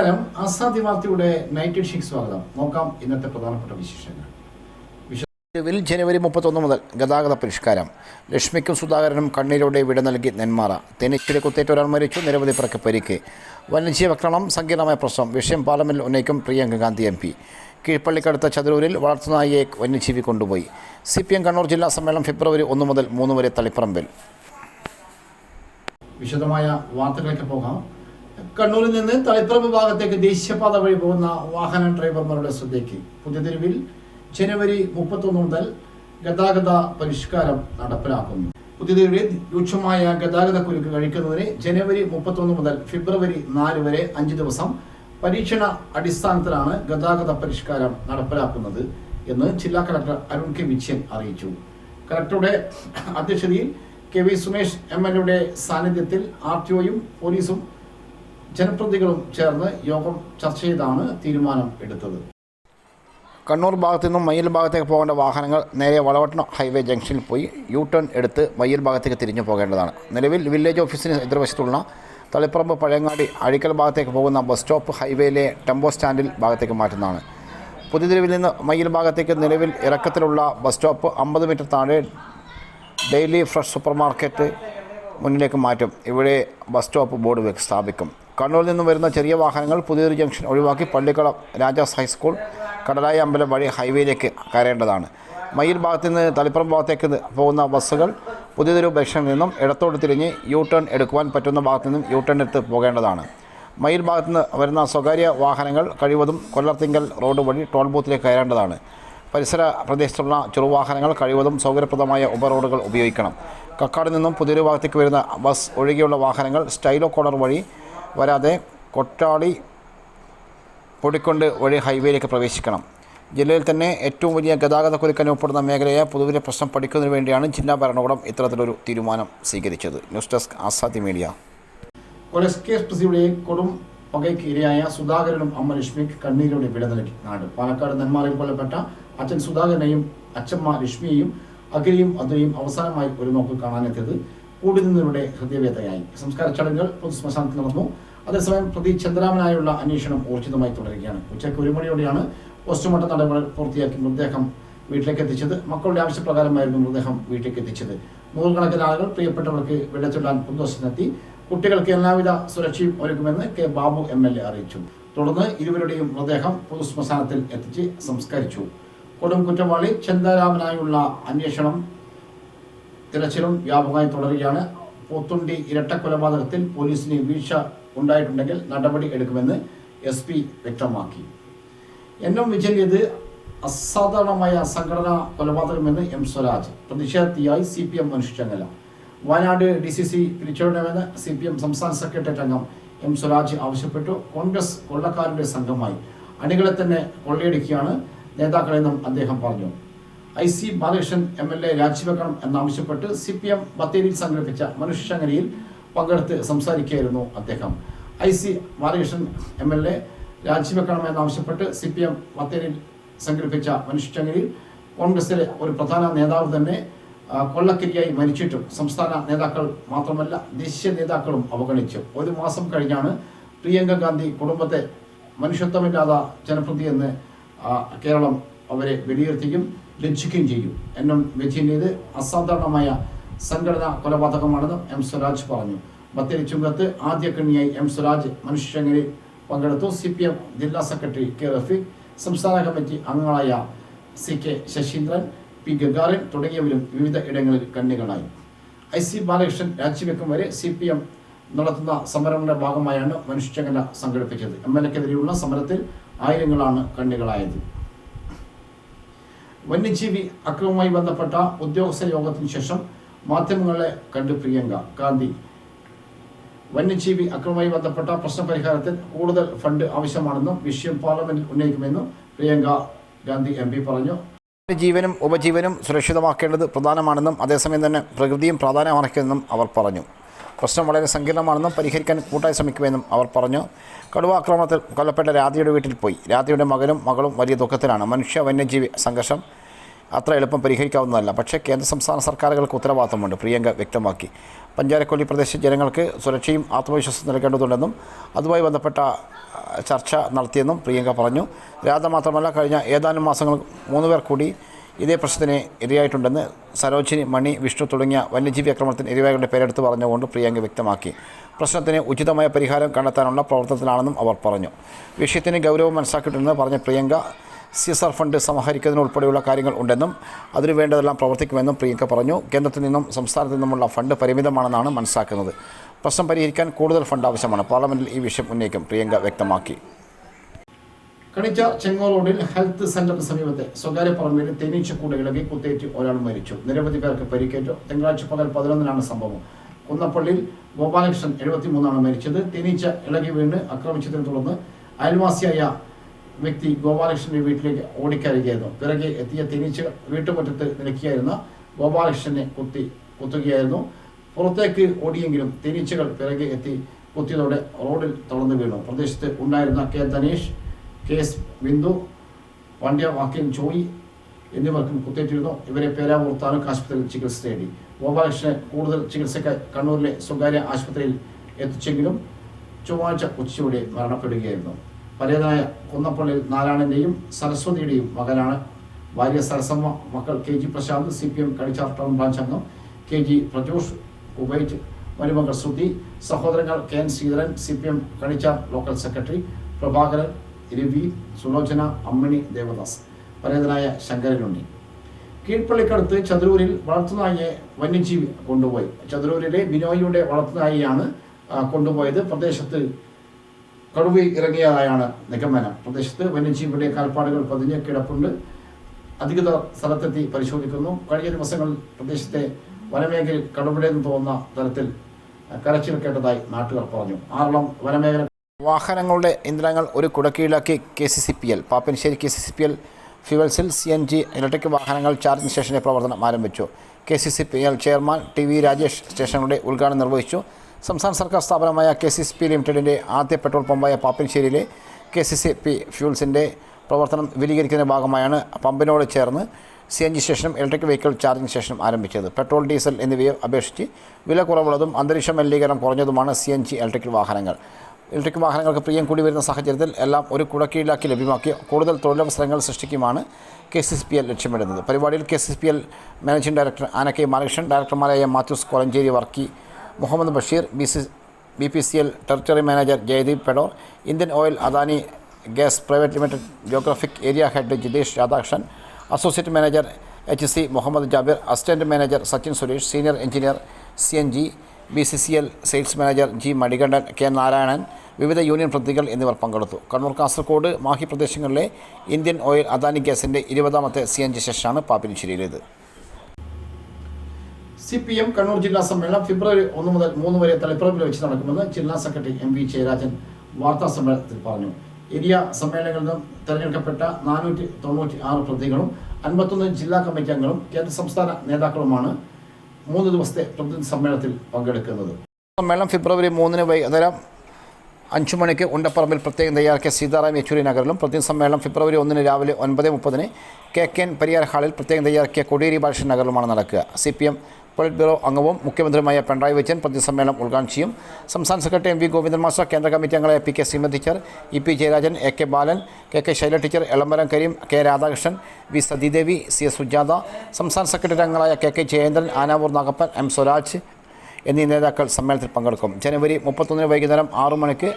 നമസ്കാരം ആസാദി വാർത്തയുടെ night Schick സ്വാഗതം. നോക്കാം ഇന്നത്തെ പ്രധാനപ്പെട്ട വിശേഷങ്ങൾ. നിലവിൽ ജനുവരി മുപ്പത്തൊന്ന് മുതൽ ഗതാഗത പരിഷ്കാരം. ലക്ഷ്മിക്കും സുധാകരനും കണ്ണീരോടെ വിട നൽകി നെന്മാറ. തേനീച്ചയുടെ കുത്തേറ്റ് ഒരാൾ മരിച്ചു. നിരവധി പേർക്ക് പരിക്ക്. വന്യജീവക്രമണം സങ്കീർണമായ പ്രശ്നം. വിഷയം പാർലമെന്റിൽ ഉന്നയിക്കും പ്രിയങ്ക ഗാന്ധി എം പി. കീഴ്പള്ളിക്കടുത്ത ചതുരൂരിൽ വളർത്തുനായിയെ വന്യജീവി കൊണ്ടുപോയി. സി പി എം കണ്ണൂർ ജില്ലാ സമ്മേളനം ഫെബ്രുവരി ഒന്ന് മുതൽ മൂന്ന് വരെ തളിപ്പറമ്പിൽ. വിശദമായ വാർത്തകളൊക്കെ പോകാം. കണ്ണൂരിൽ നിന്ന് തളിപ്പറമ്പ് ഭാഗത്തേക്ക് ദേശീയപാത വഴി പോകുന്ന വാഹന ഡ്രൈവർമാരുടെ ശ്രദ്ധയ്ക്ക്. പുതുതെരുവിൽ ജനുവരി മുപ്പത്തൊന്ന് മുതൽ ഗതാഗത പരിഷ്കാരം നടപ്പിലാക്കുന്നു. പുതുതെരുവിൽ രൂക്ഷമായ ഗതാഗത കുരുക്ക് കഴിക്കുന്നതിന് ജനുവരി മുപ്പത്തൊന്ന് മുതൽ ഫെബ്രുവരി നാല് വരെ അഞ്ച് ദിവസം പരീക്ഷണ അടിസ്ഥാനത്തിലാണ് ഗതാഗത പരിഷ്കാരം നടപ്പിലാക്കുന്നത് എന്ന് ജില്ലാ കളക്ടർ അരുൺ കെ വിജയൻ അറിയിച്ചു. കളക്ടറുടെ അധ്യക്ഷതയിൽ K V Sumesh M L എയുടെ സാന്നിധ്യത്തിൽ ആർ ടി ഒയും പോലീസും ജനപ്രതിനിധികളും ചേർന്ന് യോഗം ചർച്ച ചെയ്താണ് തീരുമാനം എടുത്തത്. കണ്ണൂർ ഭാഗത്തു നിന്നും മയ്യിൽ ഭാഗത്തേക്ക് പോകേണ്ട വാഹനങ്ങൾ നേരെ വളവട്ടണം ഹൈവേ ജംഗ്ഷനിൽ പോയി യു ടേൺ എടുത്ത് മയ്യിൽ ഭാഗത്തേക്ക് തിരിഞ്ഞു പോകേണ്ടതാണ്. നിലവിൽ വില്ലേജ് ഓഫീസിന് എതിർവശത്തുള്ള തളിപ്പറമ്പ് പഴയങ്ങാടി അഴിക്കൽ ഭാഗത്തേക്ക് പോകുന്ന ബസ് സ്റ്റോപ്പ് ഹൈവേയിലെ ടെമ്പോ സ്റ്റാൻഡിൽ ഭാഗത്തേക്ക് മാറ്റുന്നതാണ്. പുതുതെരുവിൽ നിന്ന് മയ്യിൽ ഭാഗത്തേക്ക് നിലവിൽ ഇറക്കത്തിലുള്ള ബസ് സ്റ്റോപ്പ് അമ്പത് മീറ്റർ താഴെ ഡെയിലി ഫ്രഷ് സൂപ്പർ മാർക്കറ്റ് മുന്നിലേക്ക് മാറ്റും. ഇവിടെ ബസ് സ്റ്റോപ്പ് ബോർഡ് സ്ഥാപിക്കും കണ്ണൂരിൽ നിന്നും വരുന്ന ചെറിയ വാഹനങ്ങൾ പുതിയൊരു ജംഗ്ഷൻ ഒഴിവാക്കി പള്ളിക്കളം രാജാസ് ഹൈസ്കൂൾ കടലായി അമ്പലം വഴി ഹൈവേയിലേക്ക് കയറേണ്ടതാണ്. മയിൽ ഭാഗത്ത് നിന്ന് തളിപ്പുറം ഭാഗത്തേക്ക് പോകുന്ന ബസ്സുകൾ പുതിയൊരു ജംഗ്ഷനിൽ നിന്നും ഇടത്തോട്ട് തിരിഞ്ഞ് യു ടേൺ എടുക്കുവാൻ പറ്റുന്ന ഭാഗത്തു നിന്നും യു ടേൺ എടുത്ത് പോകേണ്ടതാണ്. മയിൽ ഭാഗത്ത് നിന്ന് വരുന്ന സ്വകാര്യ വാഹനങ്ങൾ കഴിവതും കൊല്ലർത്തിങ്കൽ റോഡ് വഴി ടോൾ ബൂത്തിലേക്ക് കയറേണ്ടതാണ്. പരിസര പ്രദേശത്തുള്ള ചെറുവാഹനങ്ങൾ കഴിവതും സൗകര്യപ്രദമായ ഉപറോഡുകൾ ഉപയോഗിക്കണം. കക്കാട് നിന്നും പുതിയൊരു ഭാഗത്തേക്ക് വരുന്ന ബസ് ഒഴികെയുള്ള വാഹനങ്ങൾ സ്റ്റൈലോ കോണർ വഴി വരാതെ കൊട്ടാളി പൊടിക്കൊണ്ട് വഴി ഹൈവേയിലേക്ക് പ്രവേശിക്കണം. ജില്ലയിൽ തന്നെ ഏറ്റവും വലിയ ഗതാഗത കുരുക്ക് അനുഭവപ്പെടുന്ന മേഖലയായ പൊതുവിലെ പ്രശ്നം പഠിക്കുന്നതിന് വേണ്ടിയാണ് ജില്ലാ ഭരണകൂടം ഇത്തരത്തിലൊരു തീരുമാനം സ്വീകരിച്ചത്. News desk Azadi media. കൊലസ്കേസ് പ്രതിയുടെ കൊടും പകയ്ക്ക് ഇരയായ സുധാകരനും അമ്മ ലക്ഷ്മിക്ക് കണ്ണീരോടെ വില നൽകി. നാട് പാലക്കാട് നെന്മാറയിൽ കൊല്ലപ്പെട്ട അച്ഛൻ സുധാകരനെയും അച്ഛമ്മ ലക്ഷ്മിയെയും അഖിലയും അദ്വയും അവസാനമായി ഒരു നോക്ക് കാണാനെത്തിയത് കൂടി നിന്നവരുടെ സംസ്കാര ചടങ്ങുകൾ പൊതുശ്മശാനത്തിൽ നടന്നു. അതേസമയം പ്രതി ചന്ദ്രാമനായുള്ള അന്വേഷണം ഊർജിതമായി തുടരുകയാണ്. ഉച്ചയ്ക്ക് ഒരു മണിയോടെയാണ് പോസ്റ്റ്മോർട്ടം നടപടികൾ പൂർത്തിയാക്കി മൃതദേഹം വീട്ടിലേക്ക് എത്തിച്ചത്. മക്കളുടെ ആവശ്യപ്രകാരമായിരുന്നു മൃതദേഹം വീട്ടിലേക്ക് എത്തിച്ചത്. നൂറുകണക്കിന് ആളുകൾ പ്രിയപ്പെട്ടവർക്ക് വെള്ളച്ചൊല്ലാൻ ചൊല്ലാൻ പുതുവശത്തെത്തി. കുട്ടികൾക്ക് എല്ലാവിധ സുരക്ഷയും ഒരുക്കുമെന്ന് K Babu M L A അറിയിച്ചു. തുടർന്ന് ഇരുവരുടെയും മൃതദേഹം പൊതുശ്മശാനത്തിൽ എത്തിച്ച് സംസ്കരിച്ചു. കൊടും കുറ്റവാളി ചന്ദരാമനായുള്ള അന്വേഷണം തിരച്ചിലും വ്യാപകമായി തുടരുകയാണ്. പോത്തുണ്ടി ഇരട്ട കൊലപാതകത്തിൽ പോലീസിന് വീഴ്ച ഉണ്ടായിട്ടുണ്ടെങ്കിൽ നടപടി എടുക്കുമെന്ന് എസ് പി വ്യക്തമാക്കി. എൻ എം വിജയന്റേത് അസാധാരണമായ സംഘടനാ കൊലപാതകമെന്ന് എം സ്വരാജ് പ്രതിഷേധത്തിയായി സി പി എം മനുഷ്യച്ചങ്ങല വയനാട് ഡി സി സി പിരിച്ചുവിടണമെന്ന് സി പി എം സംസ്ഥാന സെക്രട്ടേറിയറ്റ് അംഗം എം സ്വരാജ് ആവശ്യപ്പെട്ടു. കോൺഗ്രസ് കൊള്ളക്കാരുടെ സംഘമായി അണികളെ തന്നെ കൊള്ളയടിക്കുകയാണ് നേതാക്കളെന്നും അദ്ദേഹം പറഞ്ഞു. I C Balakrishnan M L A രാജിവെക്കണം എന്നാവശ്യപ്പെട്ട് സി പി എം ബത്തേരിയിൽ സംഘടിപ്പിച്ച മനുഷ്യശങ്ങലയിൽ പങ്കെടുത്ത് സംസാരിക്കുകയായിരുന്നു അദ്ദേഹം. I C Balakrishnan M L A രാജിവെക്കണമെന്നാവശ്യപ്പെട്ട് C P M ബത്തേരിയിൽ സംഘടിപ്പിച്ച മനുഷ്യച്ചങ്ങലിൽ കോൺഗ്രസിലെ ഒരു പ്രധാന നേതാവ് തന്നെ കൊള്ളക്കരിയായി മരിച്ചിട്ടും സംസ്ഥാന നേതാക്കൾ മാത്രമല്ല ദേശീയ നേതാക്കളും അവഗണിച്ചു. ഒരു മാസം കഴിഞ്ഞാണ് പ്രിയങ്ക ഗാന്ധി കുടുംബത്തെ മനുഷ്യത്വമില്ലാത്ത ജനപ്രതി എന്ന് കേരളം അവരെ വിലയിരുത്തുകയും ലജ്ജിക്കുകയും ചെയ്യും. എന്നും വിജയന്റേത് അസാധാരണമായ സംഘടനാ കൊലപാതകമാണെന്ന് എം സ്വരാജ് പറഞ്ഞു. ബത്തേരി ചുങ്കത്ത് ആദ്യ കണ്ണിയായി എം സ്വരാജ് മനുഷ്യങ്ങളിൽ പങ്കെടുത്തു. സി പി എം ജില്ലാ സെക്രട്ടറി കെ റഫീഖ് സംസ്ഥാന കമ്മിറ്റി അംഗങ്ങളായ C K Sasheendran P Gagarin തുടങ്ങിയവരും വിവിധ ഇടങ്ങളിൽ കണ്ണികളായി. ഐ സി ബാലകൃഷ്ണൻ രാജിവെക്കും വരെ സി പി എം നടത്തുന്ന സമരങ്ങളുടെ ഭാഗമായാണ് മനുഷ്യചങ്ങല സംഘടിപ്പിച്ചത്. എം എൽ എക്കെതിരെയുള്ള സമരത്തിൽ ആയിരങ്ങളാണ് കണ്ണികളായത്. വന്യജീവി അക്രമവുമായി ബന്ധപ്പെട്ട ഉദ്യോഗസ്ഥ യോഗത്തിന് ശേഷം മാധ്യമങ്ങളെ കണ്ട് പ്രിയങ്ക ഗാന്ധി. വന്യജീവി അക്രമവുമായി ബന്ധപ്പെട്ട പ്രശ്നപരിഹാരത്തിൽ കൂടുതൽ ഫണ്ട് ആവശ്യമാണെന്നും വിഷയം പാർലമെന്റിൽ ഉന്നയിക്കുമെന്നും പ്രിയങ്ക ഗാന്ധി എം പറഞ്ഞു. ജീവനും ഉപജീവനും സുരക്ഷിതമാക്കേണ്ടത് പ്രധാനമാണെന്നും അതേസമയം തന്നെ പ്രകൃതിയും പ്രാധാന്യമർഹിക്കുമെന്നും അവർ പറഞ്ഞു. പ്രശ്നം വളരെ സങ്കീർണമാണെന്നും പരിഹരിക്കാൻ കൂട്ടായി ശ്രമിക്കുമെന്നും അവർ പറഞ്ഞു. കടുവ ആക്രമണത്തിൽ കൊല്ലപ്പെട്ട രാധയുടെ വീട്ടിൽ പോയി. രാധയുടെ മകനും മകളും വലിയ ദുഃഖത്തിലാണ്. മനുഷ്യ വന്യജീവി സംഘർഷം അത്ര എളുപ്പം പരിഹരിക്കാവുന്നതല്ല. പക്ഷേ കേന്ദ്ര സംസ്ഥാന സർക്കാരുകൾക്ക് ഉത്തരവാദിത്തമുണ്ട്. പ്രിയങ്ക വ്യക്തമാക്കി. പഞ്ചാരക്കൊല്ലി പ്രദേശ ജനങ്ങൾക്ക് സുരക്ഷയും ആത്മവിശ്വാസം നൽകേണ്ടതുണ്ടെന്നും അതുമായി ബന്ധപ്പെട്ട ചർച്ച നടത്തിയെന്നും പ്രിയങ്ക പറഞ്ഞു. രാധ മാത്രമല്ല കഴിഞ്ഞ ഏതാനും മാസങ്ങൾ മൂന്ന് പേർ കൂടി ഇതേ പ്രശ്നത്തിന് ഇരയായിട്ടുണ്ടെന്ന് സരോജിനി മണി വിഷ്ണു തുടങ്ങിയ വന്യജീവി ആക്രമണത്തിന് ഇരയാകളുടെ പേരെടുത്ത് പറഞ്ഞുകൊണ്ട് പ്രിയങ്ക വ്യക്തമാക്കി. പ്രശ്നത്തിന് ഉചിതമായ പരിഹാരം കണ്ടെത്താനുള്ള പ്രവർത്തനത്തിലാണെന്നും അവർ പറഞ്ഞു. വിഷയത്തിന് ഗൗരവം മനസ്സിലാക്കിയിട്ടുണ്ടെന്ന് പറഞ്ഞ പ്രിയങ്ക സിഎസ്ആർ ഫണ്ട് സമാഹരിക്കുന്നതിനുൾപ്പെടെയുള്ള കാര്യങ്ങൾ ഉണ്ടെന്നും അതിനു വേണ്ടതെല്ലാം പ്രവർത്തിക്കുമെന്നും പ്രിയങ്ക പറഞ്ഞു. കേന്ദ്രത്തിൽ നിന്നും സംസ്ഥാനത്തു നിന്നുമുള്ള ഫണ്ട് പരിമിതമാണെന്നാണ് മനസ്സിലാക്കുന്നത്. പ്രശ്നം പരിഹരിക്കാൻ കൂടുതൽ ഫണ്ട് ആവശ്യമാണ്. പാർലമെന്റിൽ ഈ വിഷയം ഉന്നയിക്കും പ്രിയങ്ക വ്യക്തമാക്കി. കണിച്ച ചെങ്ങോൾ റോഡിൽ ഹെൽത്ത് സെന്ററിന് സമീപത്തെ സ്വകാര്യ പറമ്പിൽ തേനീച്ചക്കൂട് ഇളകി കുത്തേറ്റ് ഒരാൾ മരിച്ചു. നിരവധി പേർക്ക് പരിക്കേറ്റു. തിങ്കളാഴ്ച പകൽ പതിനൊന്നിനാണ് സംഭവം. കുന്നപ്പള്ളിയിൽ ഗോപാലകൃഷ്ണൻ എഴുപത്തിമൂന്നാണ് മരിച്ചത്. തേനീച്ച ഇളകി വീണ് ആക്രമിച്ചതിനെ തുടർന്ന് അയൽവാസിയായ വ്യക്തി ഗോപാലകൃഷ്ണന്റെ വീട്ടിലേക്ക് ഓടിക്കയറുകയായിരുന്നു. പിറകെ എത്തിയ തിരിച്ച് വീട്ടുമുറ്റത്ത് നിൽക്കുകയായിരുന്ന ഗോപാലകൃഷ്ണനെ കുത്തി കുത്തുകയായിരുന്നു. പുറത്തേക്ക് ഓടിയെങ്കിലും തിരിച്ചുകൾ പിറകെ എത്തി കുത്തിയതോടെ റോഡിൽ തളർന്നു വീണു. പ്രദേശത്ത് ഉണ്ടായിരുന്ന K Dhanesh K S Bindu വണ്ടിയ വാക്കിൻ ജോയി എന്നിവർക്കും കുത്തേറ്റിരുന്നു ഇവരെ പേരാവൂർ താലൂക്ക് ആശുപത്രിയിൽ ചികിത്സ തേടി. ഗോപാലകൃഷ്ണനെ കൂടുതൽ ചികിത്സയ്ക്ക് കണ്ണൂരിലെ സ്വകാര്യ ആശുപത്രിയിൽ എത്തിച്ചെങ്കിലും ചൊവ്വാഴ്ച ഉച്ചയോടെ മരണപ്പെടുകയായിരുന്നു. പരേതനായ കുന്നപ്പള്ളി നാരായണന്റെയും സരസ്വതിയുടെയും മകനാണ്. ഭാര്യ സരസമ്മ മക്കൾ K G Prasanth C P M Kadichar town branch അംഗം കെ ജി പ്രജോഷ് കുബൈറ്റ് മരുമകൾ ശ്രുതി സഹോദരങ്ങൾ K N Sreedharan C P M Kanichar local secretary Prabhakaran Ravi Sulochana Ammini Devadas പരേതനായ ശങ്കരനുണ്ണി. കീഴ്പള്ളിക്കടുത്ത് ചതുരൂരിൽ വളർത്തുനായിയെ വന്യജീവി കൊണ്ടുപോയി. ചതുരൂരിലെ ബിനോയിയുടെ വളർത്തുനായിയാണ് കൊണ്ടുപോയത്. പ്രദേശത്ത് കടുവ ഇറങ്ങിയതായാണ് നിഗമനം. പ്രദേശത്ത് വന്യജീവിയുടെ കാൽപ്പാടുകൾ പതിഞ്ഞ് കിടപ്പുണ്ട്. അധികൃതർ സ്ഥലത്തെത്തി പരിശോധിക്കുന്നു. കഴിഞ്ഞ ദിവസങ്ങളിൽ പ്രദേശത്തെ വനമേഖലയിൽ കടുവയുടെയെന്ന് തോന്നുന്ന തരത്തിൽ കരച്ചിൽ കേട്ടതായി നാട്ടുകാർ പറഞ്ഞു. ആറളം വനമേഖല വാഹനങ്ങളുടെ ഇന്ധനങ്ങൾ ഒരു കുടക്കീഴിലാക്കി K C C P L. Pappinisseri K C C P L ഫ്യൂവൽസിൽ C N G electric വാഹനങ്ങൾ ചാർജിംഗ് സ്റ്റേഷന്റെ പ്രവർത്തനം ആരംഭിച്ചു. K C C P L chairman T V Rajesh സ്റ്റേഷനുകളുടെ ഉദ്ഘാടനം നിർവഹിച്ചു. സംസ്ഥാന സർക്കാർ സ്ഥാപനമായ കെ സി സി പി ലിമിറ്റഡിന്റെ ആദ്യ പെട്രോൾ പമ്പായ പാപ്പിൻശ്ശേരിയിലെ കെ സി സി പി ഫ്യൂൾസിന്റെ പ്രവർത്തനം വിലീകരിക്കുന്ന ഭാഗമായാണ് പമ്പിനോട് ചേർന്ന് സി എൻ ജി സ്റ്റേഷനും ഇലക്ട്രിക് വെഹിക്കിൾ ചാർജിംഗ് സ്റ്റേഷനും ആരംഭിച്ചത്. പെട്രോൾ ഡീസൽ എന്നിവയെ അപേക്ഷിച്ച് വില കുറവുള്ളതും അന്തരീക്ഷ മലിനീകരണം കുറഞ്ഞതുമാണ് സി എൻ ജി ഇലക്ട്രിക് വാഹനങ്ങൾ. ഇലക്ട്രിക് വാഹനങ്ങൾക്ക് പ്രിയം കൂടി വരുന്ന സാഹചര്യത്തിൽ എല്ലാം ഒരു കുടക്കീഴിലാക്കി ലഭ്യമാക്കി കൂടുതൽ തൊഴിലവസരങ്ങൾ സൃഷ്ടിക്കുമാണ് K C C P L ലക്ഷ്യമിടുന്നത്. പരിപാടിയിൽ K C C P L managing director ആന K Balakrishnan ഡയറക്ടർമാരായ Mathews Kolenchery Varkey Muhammad Basheer B C B P C L territory manager Jayadeep പെടോർ Indian oil Adani gas private limited geographic area head Jithesh Radhakrishnan associate manager H C Muhammad Jabir assistant manager Sachin Suresh senior engineer C N G B C C L sales manager G Manikandan K Narayanan വിവിധ union പ്രതിനിധികൾ എന്നിവർ പങ്കെടുത്തു. കണ്ണൂർ കാസർഗോഡ് മാഹി പ്രദേശങ്ങളിലെ Indian oil Adani ഗ്യാസിന്റെ ഇരുപതാമത്തെ C N G സെഷനാണ് പാപ്പിനിശ്ശേരിയിലേത്. C P M Kannur ജില്ലാ സമ്മേളനം ഫെബ്രുവരി ഒന്ന് മുതൽ മൂന്ന് വരെ തളിപ്പറമ്പിൽ വെച്ച് നടക്കുമെന്ന് ജില്ലാ സെക്രട്ടറി എം വി ജയരാജൻ വാർത്താ സമ്മേളനത്തിൽ പറഞ്ഞു. ഏരിയ സമ്മേളനങ്ങളിൽ നിന്നും തെരഞ്ഞെടുക്കപ്പെട്ട നാനൂറ്റി തൊണ്ണൂറ്റി ആറ് പ്രതികളും അൻപത്തൊന്ന് ജില്ലാ കമ്മിറ്റി അംഗങ്ങളും കേന്ദ്ര സംസ്ഥാന നേതാക്കളുമാണ് മൂന്ന് ദിവസത്തെ പ്രതിനിധി സമ്മേളനത്തിൽ പങ്കെടുക്കുന്നത്. സമ്മേളനം ഫെബ്രുവരി മൂന്നിന് വൈകുന്നേരം അഞ്ചു മണിക്ക് ഉണ്ടപ്പറമ്പിൽ പ്രത്യേകം തയ്യാറാക്കിയ സീതാറാം യെച്ചൂരി നഗറിലും പ്രതിനിധി സമ്മേളനം ഫെബ്രുവരി ഒന്നിന് രാവിലെ ഒൻപത് മുപ്പതിന് കെ കെ എൻ പരിയാർ ഹാളിൽ പ്രത്യേകം തയ്യാറാക്കിയ കൊടിയേരി ബാലകൃഷ്ണൻ നഗറിലുമാണ് നടക്കുക. C P M polit bureau അംഗവും മുഖ്യമന്ത്രിയുമായ പിണറായി വിജയൻ പ്രതിസമ്മേളനം ഉദ്ഘാടനം ചെയ്യും. സംസ്ഥാന secretary M V Govindan master കേന്ദ്ര കമ്മിറ്റി അംഗങ്ങളെ P K Sreemathi teacher E P Jayarajan A K Balan K K Shaila teacher Elamaram Kareem K Radhakrishnan V Sathidevi C S Sujatha സംസ്ഥാന secretary അംഗങ്ങളായ K K Jayendran Anavoor Nagappan M Swaraj എന്നീ നേതാക്കൾ സമ്മേളനത്തിൽ പങ്കെടുക്കും. ജനുവരി മുപ്പത്തൊന്നിന് വൈകുന്നേരം ആറു മണിക്ക്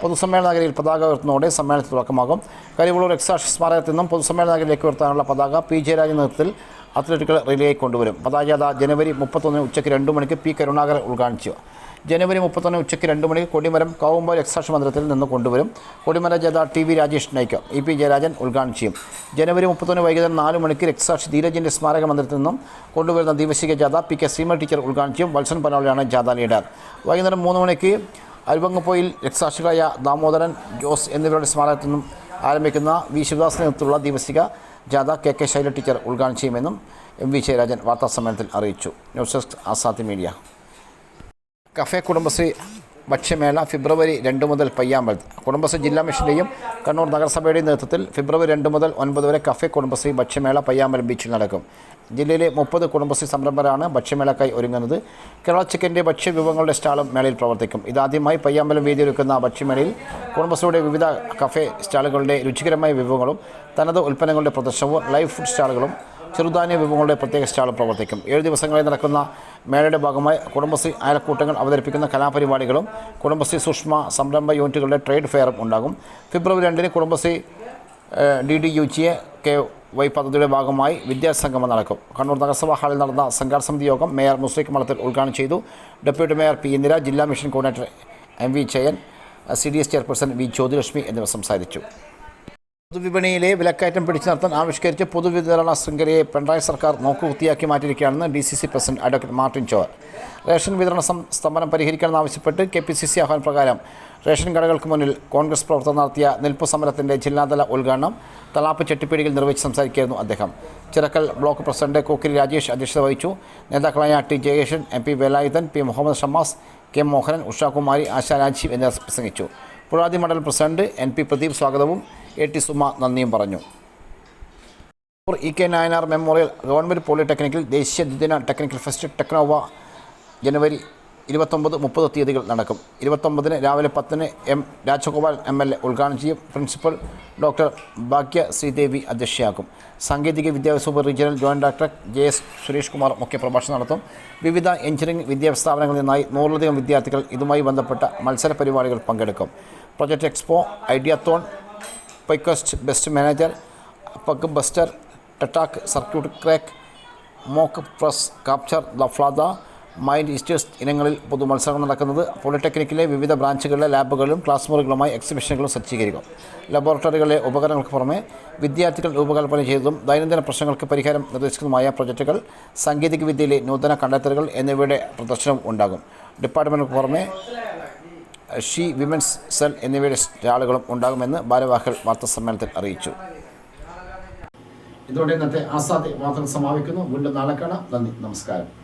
പൊതുസമ്മേളന നഗരിയിൽ പതാക ഉയർത്തുന്നതോടെ സമ്മേളനത്തിൽ തുടക്കമാകും. കരിവുള്ളൂർ എക്സാഷ് സ്മാരകത്തിൽ നിന്നും പൊതുസമ്മേളന നഗരിയിലേക്ക് ഉയർത്താനുള്ള പതാക പി ജയരാജൻ നേതൃത്വത്തിൽ അത്ലറ്റുകൾ റിലേ കൊണ്ടുവരും. പതാകയാത ജനുവരി മുപ്പത്തൊന്നിന് ഉച്ചയ്ക്ക് രണ്ട് മണിക്ക് പി കരുണാകരൻ ഉദ്ഘാടിച്ചു ജനുവരി മുപ്പത്തൊന്ന് ഉച്ചയ്ക്ക് രണ്ട് മണിക്ക് കൊടിമരം കാവുമ്പോൾ എക്സാഷൻ മന്ദിരത്തിൽ നിന്ന് കൊണ്ടുവരും. കൊടിമര ജേത ടി വി രാജേഷ് നയിക്കും. ഇ പി ജയരാജൻ ഉദ്ഘാടനം ചെയ്യും. ജനുവരി മുപ്പത്തൊന്ന് വൈകുന്നേരം നാല് മണിക്ക് രക്സാക്ഷി ധീരജിന്റെ സ്മാരക മന്ദിരത്തിൽ നിന്നും കൊണ്ടുവരുന്ന ദിവസിക ജാഥ പി കെ സീമ ടീച്ചർ ഉദ്ഘാടനം ചെയ്യും. വത്സൻ പനോളിയാണ് ജാഥ ലീഡർ. വൈകുന്നേരം മൂന്ന് മണിക്ക് അരുവങ്ങപ്പോയിൽ രക്സാക്ഷികളായ ദാമോദരൻ ജോസ് എന്നിവരുടെ സ്മാരകത്തിൽ നിന്നും ആരംഭിക്കുന്ന വി ശിവദാസിന് നേതൃത്വമുള്ള ദിവസിക ജാഥ കെ കെ ശൈല ടീച്ചർ ഉദ്ഘാടനം ചെയ്യുമെന്നും എം വി ജയരാജൻ വാർത്താസമ്മേളനത്തിൽ അറിയിച്ചു. News desk Azadi media. Cafe Kudumbashree ഭക്ഷ്യമേള ഫെബ്രുവരി രണ്ട് മുതൽ പയ്യാമ്പലത്ത് കുടുംബശ്രീ ജില്ലാ മിഷന്റെയും കണ്ണൂർ നഗരസഭയുടെയും നേതൃത്വത്തിൽ ഫെബ്രുവരി രണ്ട് മുതൽ ഒൻപത് വരെ കഫേ കുടുംബശ്രീ ഭക്ഷ്യമേള പയ്യാമ്പലം ബീച്ചിൽ നടക്കും. ജില്ലയിലെ മുപ്പത് കുടുംബശ്രീ സംരംഭരാണ് ഭക്ഷ്യമേളക്കായി ഒരുങ്ങുന്നത്. കേരള ചിക്കന്റെ ഭക്ഷ്യവിഭവങ്ങളുടെ സ്റ്റാളും മേളയിൽ പ്രവർത്തിക്കും. ഇതാദ്യമായി പയ്യാമ്പലം വേദിയൊരുക്കുന്ന ഭക്ഷ്യമേളയിൽ കുടുംബശ്രീയുടെ വിവിധ കഫേ സ്റ്റാളുകളുടെ രുചികരമായ വിഭവങ്ങളും തനത് ഉൽപ്പന്നങ്ങളുടെ പ്രദർശനവും ലൈവ് ഫുഡ് സ്റ്റാളുകളും ചെറുധാന്യ വിഭവങ്ങളുടെ പ്രത്യേക സ്റ്റാളും പ്രവർത്തിക്കും. ഏഴ് ദിവസങ്ങളിൽ നടക്കുന്ന മേളയുടെ ഭാഗമായി കുടുംബശ്രീ അയൽക്കൂട്ടങ്ങൾ അവതരിപ്പിക്കുന്ന കലാപരിപാടികളും കുടുംബശ്രീ സൂക്ഷ്മ സംരംഭ യൂണിറ്റുകളുടെ ട്രേഡ് ഫെയറും ഉണ്ടാകും. ഫെബ്രുവരി രണ്ടിന് Kudumbashree D D U G A K Y പദ്ധതിയുടെ ഭാഗമായി വിദ്യാസംഗമം നടക്കും. കണ്ണൂർ നഗരസഭാ ഹാളിൽ നടന്ന സംഘാട സമിതി യോഗം മേയർ മുസ്ലിഖ് മലത്തിൽ ഉദ്ഘാടനം ചെയ്തു. ഡെപ്യൂട്ടി മേയർ പി ഇന്ദിര ജില്ലാ mission coordinator M V Jayan C D S chairperson V Jyothilakshmi എന്നിവർ സംസാരിച്ചു. പൊതുവിപണിയിലെ വിലക്കയറ്റം പിടിച്ചു നിർത്താൻ ആവിഷ്കരിച്ച പൊതുവിതരണ ശൃംഖലയെ പിണറായി സർക്കാർ നോക്കുകുത്തിയാക്കി മാറ്റിയിരിക്കുകയാണെന്ന് D C C president advocate Martin ചോർ. റേഷൻ വിതരണ സ്തംഭനം പരിഹരിക്കണമെന്നാവശ്യപ്പെട്ട് കെ പി സി സി ആഹ്വാന പ്രകാരം റേഷൻ കടകൾക്ക് മുന്നിൽ കോൺഗ്രസ് പ്രവർത്തകർ നടത്തിയ നിൽപ്പ് സമരത്തിന്റെ ജില്ലാതല ഉദ്ഘാടനം തളാപ്പ് ചെട്ടിപ്പീടിയിൽ നിർവഹിച്ച് സംസാരിക്കുകയായിരുന്നു അദ്ദേഹം. ചിറക്കൽ ബ്ലോക്ക് പ്രസിഡന്റ് കോക്കിരി രാജേഷ് അധ്യക്ഷത വഹിച്ചു. നേതാക്കളായ T Jayeshan M P Velayudhan P Muhammad Shammas K Mohanan Ushakumari Asha Rajeev എന്നിവർ പ്രസംഗിച്ചു. പുഴാതി മണ്ഡലം പ്രസിഡന്റ് എൻ പി പ്രദീപ് സ്വാഗതവും എ ടി സുമ നന്ദിയും പറഞ്ഞു. E K Nayanar memorial government പോളിടെക്നിക്കിൽ ദേശീയ ദ്വിദിന ടെക്നിക്കൽ ഫെസ്റ്റ് ടെക്നോവ ജനുവരി ഇരുപത്തൊമ്പത് മുപ്പത് തീയതികൾ നടക്കും. ഇരുപത്തൊമ്പതിന് രാവിലെ പത്തിന് M Rajagopal M L A ഉദ്ഘാടനം ചെയ്യും പ്രിൻസിപ്പൽ ഡോക്ടർ ഭാഗ്യ ശ്രീദേവി അധ്യക്ഷയാകും. സാങ്കേതിക വിദ്യാഭ്യാസ വകുപ്പ് regional joint director J S Suresh Kumar മുഖ്യപ്രഭാഷണം നടത്തും. വിവിധ എഞ്ചിനീയറിംഗ് വിദ്യാഭ്യാസ സ്ഥാപനങ്ങളിൽ നിന്നായി നൂറിലധികം വിദ്യാർത്ഥികൾ ഇതുമായി ബന്ധപ്പെട്ട മത്സര പരിപാടികൾ പങ്കെടുക്കും. പ്രൊജക്ട് എക്സ്പോ ഐഡിയത്തോൺ പൈക്കസ്റ്റ് best manager bug buster ടെറ്റാക്ക് circuit crack mock press capture ലഫ്ലാദ mind ഇസ്റ്റേഴ്സ് ഇനങ്ങളിൽ പൊതുമത്സരങ്ങൾ നടക്കുന്നത്. പോളിടെക്നിക്കിലെ വിവിധ ബ്രാഞ്ചുകളിലെ ലാബുകളിലും ക്ലാസ് മുറികളുമായി എക്സിബിഷനുകളും സജ്ജീകരിക്കും. ലബോറട്ടറികളിലെ ഉപകരണങ്ങൾക്ക് പുറമെ വിദ്യാർത്ഥികൾ രൂപകൽപ്പന ചെയ്തതും ദൈനംദിന പ്രശ്നങ്ങൾക്ക് പരിഹാരം നിർദ്ദേശിക്കുന്നതുമായ പ്രൊജക്റ്റുകൾ സാങ്കേതികവിദ്യയിലെ നൂതന കണ്ടെത്തലുകൾ എന്നിവയുടെ പ്രദർശനവും ഉണ്ടാകും. ഡിപ്പാർട്ട്മെന്റിന് പുറമെ ഷീ വിമൻസ് സെൽ എന്നിവയുടെ സ്റ്റാളുകളും ഉണ്ടാകുമെന്ന് ഭാരവാഹികൾ വാർത്താസമ്മേളനത്തിൽ അറിയിച്ചു. ഇതോടെ ഇന്നത്തെ ആസാദ് വാർത്തകൾ സമാപിക്കുന്നു. വീണ്ടും നാളെ കാണാം. നന്ദി. നമസ്കാരം.